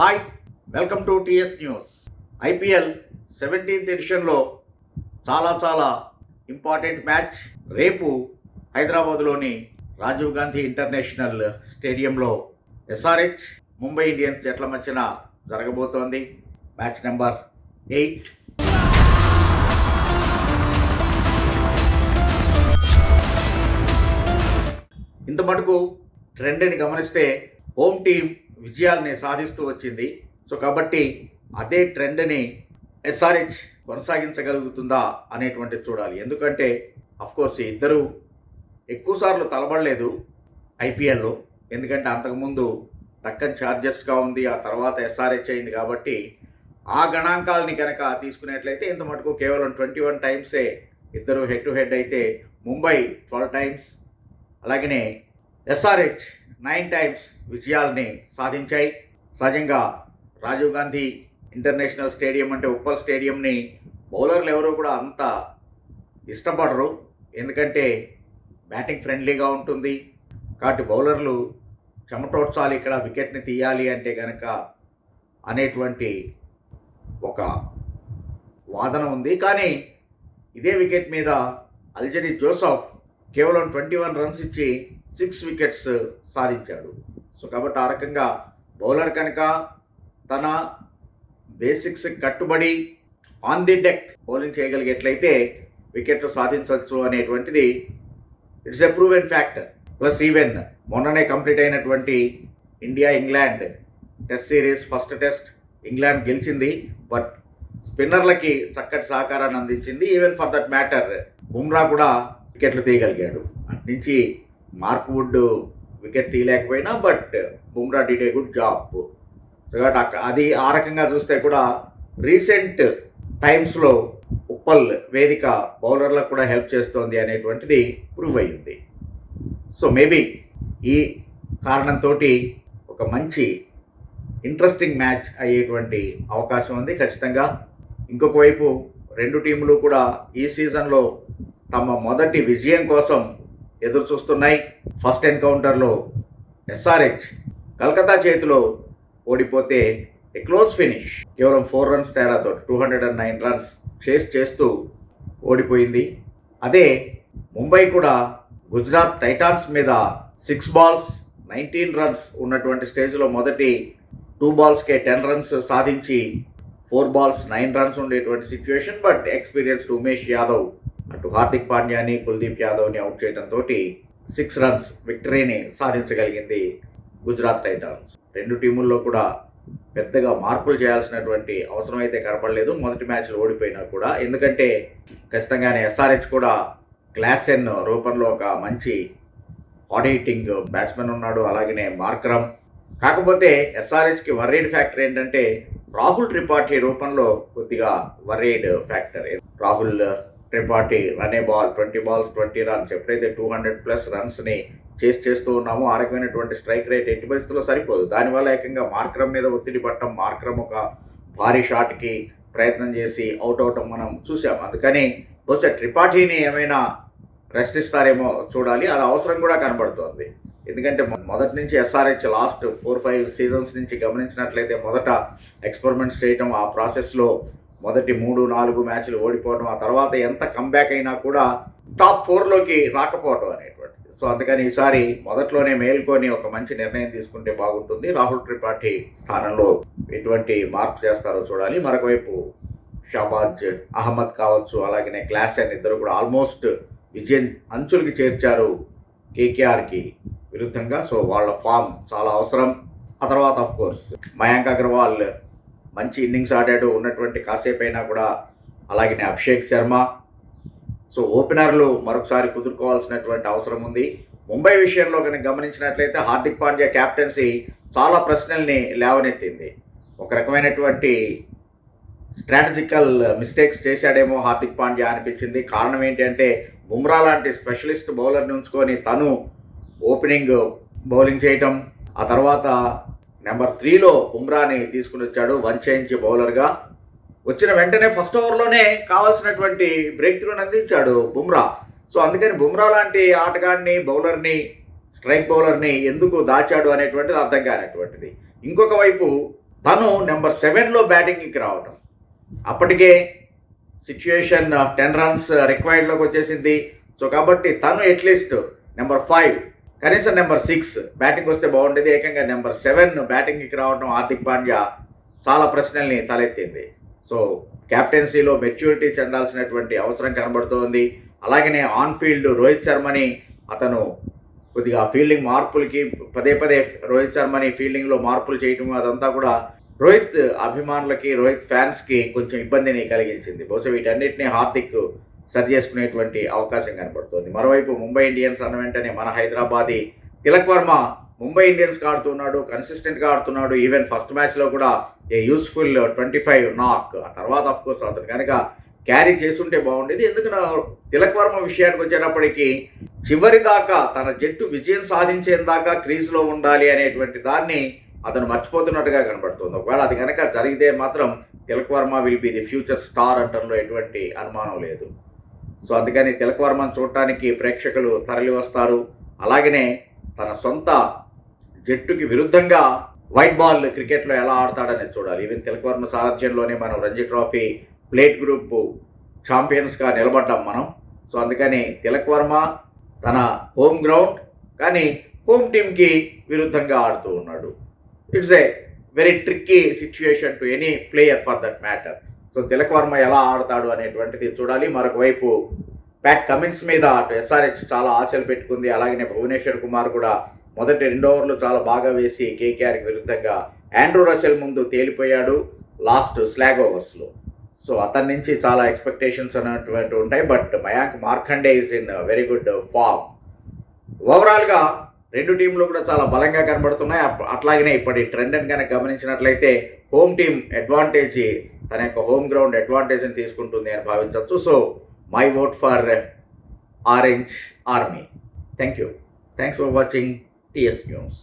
Hi welcome to TS news. IPL seventeenth ఎడిషన్లో చాలా చాలా important match. రేపు హైదరాబాద్లోని రాజీవ్ గాంధీ ఇంటర్నేషనల్ స్టేడియంలో ఎస్ఆర్హెచ్ ముంబై ఇండియన్స్ జట్ల మధ్యన జరగబోతోంది. Match number eight. ఇంత మటుకు ట్రెండ్ని గమనిస్తే హోమ్ టీం విజయాల్ని సాధిస్తూ వచ్చింది. సో కాబట్టి అదే ట్రెండ్ని ఎస్ఆర్హెచ్ కొనసాగించగలుగుతుందా అనేటువంటిది చూడాలి. ఎందుకంటే అఫ్కోర్స్ ఇద్దరు ఎక్కువసార్లు తలబడలేదు ఐపీఎల్లో. ఎందుకంటే అంతకుముందు దక్కన్ ఛార్జర్స్గా ఉంది ఆ తర్వాత ఎస్ఆర్హెచ్ అయింది కాబట్టి ఆ గణాంకాలని కనుక తీసుకునేట్లయితే ఇంత మటుకు కేవలం ట్వంటీ వన్ టైమ్సే ఇద్దరు హెడ్ టు హెడ్ అయితే ముంబై ట్వెల్వ్ టైమ్స్ అలాగనే ఎస్ఆర్హెచ్ నైన్ టైమ్స్ విజయాల్ని సాధించాయి. సహజంగా రాజీవ్ గాంధీ ఇంటర్నేషనల్ స్టేడియం అంటే ఉప్పల్ స్టేడియంని బౌలర్లు ఎవరు కూడా అంత ఇష్టపడరు. ఎందుకంటే బ్యాటింగ్ ఫ్రెండ్లీగా ఉంటుంది. కాబట్టి బౌలర్లు చెమటోడ్చాలి ఇక్కడ వికెట్ని తీయాలి అంటే కనుక అనేటువంటి ఒక వాదన ఉంది. కానీ ఇదే వికెట్ మీద అల్జరీ జోసఫ్ కేవలం ట్వంటీ వన్ రన్స్ ఇచ్చి సిక్స్ వికెట్స్ సాధించాడు. సో కాబట్టి ఆ రకంగా బౌలర్ కనుక తన బేసిక్స్ కట్టుబడి ఆన్ ది డెక్ బౌలింగ్ చేయగలిగేట్లయితే వికెట్లు సాధించవచ్చు అనేటువంటిది it's a proven factor plus even మొన్ననే కంప్లీట్ అయినటువంటి India England test series first test England గెలిచింది. బట్ స్పిన్నర్లకి చక్కటి సహకారాన్ని అందించింది. Even for that matter Bumrah కూడా వికెట్లు తీయగలిగాడు. అటు నుంచి Mark Wood wicket తీయలేకపోయినా but Bumrah did a good job. So కాబట్టి అది ఆ రకంగా చూస్తే కూడా రీసెంట్ టైమ్స్లో ఉప్పల్ వేదిక బౌలర్లకు కూడా హెల్ప్ చేస్తోంది అనేటువంటిది ప్రూవ్ అయ్యింది. సో మేబీ ఈ కారణంతో ఒక మంచి ఇంట్రెస్టింగ్ మ్యాచ్ అయ్యేటువంటి అవకాశం ఉంది ఖచ్చితంగా. ఇంకొక వైపు రెండు టీములు కూడా ఈ సీజన్లో తమ మొదటి విజయం కోసం ఎదురు చూస్తున్నాయి ఫస్ట్ ఎన్కౌంటర్లో ఎస్ఆర్హెచ్ కలకత్తా చేతిలో ఓడిపోతే ఏ క్లోజ్ ఫినిష్. కేవలం ఫోర్ రన్స్ తేడాతో two hundred and nine runs chase చేస్తూ ఓడిపోయింది. అదే ముంబై కూడా గుజరాత్ టైటాన్స్ మీద సిక్స్ బాల్స్ నైన్టీన్ రన్స్ ఉన్నటువంటి స్టేజ్లో మొదటి టూ బాల్స్కే టెన్ రన్స్ సాధించి ఫోర్ బాల్స్ నైన్ రన్స్ ఉండేటువంటి situation but experienced Umesh Yadav అటు హార్దిక్ పాండ్యాని కుల్దీప్ యాదవ్ని అవుట్ చేయడంతో సిక్స్ రన్స్ విక్టరీని సాధించగలిగింది గుజరాత్ టైటాన్స్. రెండు టీముల్లో కూడా పెద్దగా మార్పులు చేయాల్సినటువంటి అవసరం అయితే కనపడలేదు. మొదటి మ్యాచ్లు ఓడిపోయినా కూడా. ఎందుకంటే ఖచ్చితంగానే ఎస్ఆర్హెచ్ కూడా క్లాస్ రూపంలో ఒక మంచి హాట్ హీటింగ్ బ్యాట్స్మెన్ ఉన్నాడు. అలాగనే మార్క్రమ్. కాకపోతే ఎస్ఆర్హెచ్కి వర్రీడ్ ఫ్యాక్టర్ ఏంటంటే రాహుల్ త్రిపాఠి రూపంలో కొద్దిగా worried factor. Rahul Tripathi run a ball twenty balls twenty runs. ఎప్పుడైతే టూ హండ్రెడ్ ప్లస్ రన్స్ని చేసి చేస్తూ ఉన్నామో ఆ రకమైనటువంటి స్ట్రైక్ రేట్ ఎట్టి పరిస్థితుల్లో సరిపోదు. దానివల్ల ఏకంగా మార్క్రమ్ మీద ఒత్తిడి పట్టడం మార్క్రమ్ ఒక భారీ షాట్కి ప్రయత్నం చేసి అవుట్ అవటం మనం చూసాం. అందుకని బహుశా త్రిపాఠిని ఏమైనా రెస్ట్ ఇస్తారేమో చూడాలి. అది అవసరం కూడా కనబడుతోంది. ఎందుకంటే మొదటి నుంచి SRH last four five seasons నుంచి గమనించినట్లయితే మొదట ఎక్స్పెరిమెంట్స్ చేయటం ఆ ప్రాసెస్లో మొదటి మూడు నాలుగు మ్యాచ్లు ఓడిపోవడం ఆ తర్వాత ఎంత కంబ్యాక్ అయినా కూడా టాప్ ఫోర్లోకి రాకపోవడం అనేటువంటిది. సో అందుకని ఈసారి మొదట్లోనే మేల్కొని ఒక మంచి నిర్ణయం తీసుకుంటే బాగుంటుంది. రాహుల్ త్రిపాఠి స్థానంలో ఎటువంటి మార్పు చేస్తారో చూడాలి. మరొక వైపు షాబాజ్ అహ్మద్ కావచ్చు అలాగనే క్లాస్ అని ఇద్దరు కూడా ఆల్మోస్ట్ విజయం అంచులకి చేర్చారు కేకేఆర్కి విరుద్ధంగా. సో వాళ్ళ ఫామ్ చాలా అవసరం. ఆ తర్వాత ఆఫ్ కోర్స్ మయాంక్ అగర్వాల్ మంచి ఇన్నింగ్స్ ఆడాడు ఉన్నటువంటి కాసేపు అయినా కూడా అలాగనే అభిషేక్ శర్మ. సో ఓపెనర్లు మరొకసారి కుదుర్కోవాల్సినటువంటి అవసరం ఉంది. ముంబై విషయంలో కనుక గమనించినట్లయితే హార్దిక్ పాండ్యా క్యాప్టెన్సీ చాలా ప్రశ్నల్ని లేవనెత్తింది. ఒక రకమైనటువంటి స్ట్రాటజికల్ మిస్టేక్స్ చేశాడేమో హార్దిక్ పాండ్యా అనిపించింది. కారణం ఏంటంటే బుమ్రా లాంటి స్పెషలిస్ట్ బౌలర్ని ఉంచుకొని తను ఓపెనింగ్ బౌలింగ్ చేయటం ఆ తర్వాత నెంబర్ త్రీలో బుమ్రాని తీసుకుని వచ్చాడు వన్ చేయించి బౌలర్గా. వచ్చిన వెంటనే ఫస్ట్ ఓవర్లోనే కావాల్సినటువంటి బ్రేక్ త్రూని అందించాడు బుమ్రా. సో అందుకని బుమ్రా లాంటి ఆటగాడిని బౌలర్ని స్ట్రైక్ బౌలర్ని ఎందుకు దాచాడు అనేటువంటిది అర్థం కానటువంటిది. ఇంకొక వైపు తను నెంబర్ సెవెన్లో బ్యాటింగ్కి రావడం అప్పటికే సిచ్యుయేషన్ టెన్ రన్స్ రిక్వైర్డ్లోకి వచ్చేసింది. సో కాబట్టి తను అట్లీస్ట్ నెంబర్ ఫైవ్ కనీసం నెంబర్ సిక్స్. బ్యాటింగ్ వస్తే బాగుండేది. ఏకంగా నెంబర్ సెవెన్ బ్యాటింగ్కి రావడం హార్దిక్ పాండ్యా చాలా ప్రశ్నల్ని తలెత్తింది. సో క్యాప్టెన్సీలో మెచ్యూరిటీ చెందాల్సినటువంటి అవసరం కనబడుతోంది. అలాగనే ఆన్ ఫీల్డ్ రోహిత్ శర్మని అతను కొద్దిగా ఫీల్డింగ్ మార్పులకి పదే పదే రోహిత్ శర్మని ఫీల్డింగ్లో మార్పులు చేయటం అదంతా కూడా రోహిత్ అభిమానులకి రోహిత్ ఫ్యాన్స్కి కొంచెం ఇబ్బందిని కలిగించింది. బహుశా వీటన్నిటిని హార్దిక్ సరి చేసుకునేటువంటి అవకాశం కనబడుతోంది మరోవైపు ముంబై ఇండియన్స్ అన్న వెంటనే మన హైదరాబాదీ తిలక్ వర్మ ముంబై ఇండియన్స్కి ఆడుతున్నాడు కన్సిస్టెంట్గా ఆడుతున్నాడు. ఈవెన్ ఫస్ట్ మ్యాచ్లో కూడా ఏ యూస్ఫుల్ ట్వంటీ ఫైవ్ నాక్ ఆ తర్వాత ఆఫ్ కోర్స్ అతను కనుక క్యారీ చేస్తుంటే బాగుండేది. ఎందుకంటే తిలక్ వర్మ విషయానికి వచ్చేటప్పటికి చివరి దాకా తన జట్టు విజయం సాధించేందాకా క్రీజ్లో ఉండాలి అనేటువంటి దాన్ని అతను మర్చిపోతున్నట్టుగా కనబడుతుంది ఒకవేళ అది కనుక జరిగితే మాత్రం Tilak Varma will be the future star అంటంలో ఎటువంటి అనుమానం లేదు. సో అందుకని తిలకవర్మను చూడటానికి ప్రేక్షకులు తరలి వస్తారు అలాగనే తన సొంత జట్టుకి విరుద్ధంగా వైట్ బాల్ క్రికెట్లో ఎలా ఆడతాడనేది చూడాలి. ఈవెన్ తిలకవర్మ సారథ్యంలోనే మనం రంజీ ట్రోఫీ ప్లేట్ గ్రూప్ ఛాంపియన్స్గా నిలబడ్డాం మనం. సో అందుకని తిలక్ వర్మ తన హోమ్ గ్రౌండ్ కానీ హోమ్ టీంకి విరుద్ధంగా ఆడుతూ ఉన్నాడు. It's a very tricky situation to any player for that matter. So Tilak Varma ఎలా ఆడతాడు అనేటువంటిది చూడాలి. మరొక వైపు ప్యాట్ కమిన్స్ మీద అటు ఎస్ఆర్హెచ్ చాలా ఆశలు పెట్టుకుంది. అలాగనే భువనేశ్వర్ కుమార్ కూడా మొదటి రెండు ఓవర్లు చాలా బాగా వేసి కేకేఆర్కి విరుద్ధంగా ఆండ్రూ రసెల్ ముందు తేలిపోయాడు లాస్ట్ స్లాగ్ ఓవర్స్లో. సో అతని నుంచి చాలా ఎక్స్పెక్టేషన్స్ అనేటువంటి ఉంటాయి. But Mayank Markande is in very good form ఓవరాల్గా రెండు టీంలు కూడా చాలా బలంగా కనబడుతున్నాయి. అట్లాగనే ఇప్పటి ట్రెండ్ని కనుక గమనించినట్లయితే హోమ్ టీం అడ్వాంటేజ్ తన యొక్క హోమ్ గ్రౌండ్ అడ్వాంటేజ్ని తీసుకుంటుంది అని భావించవచ్చు. So my vote for orange army. Thank you thanks for watching TS news.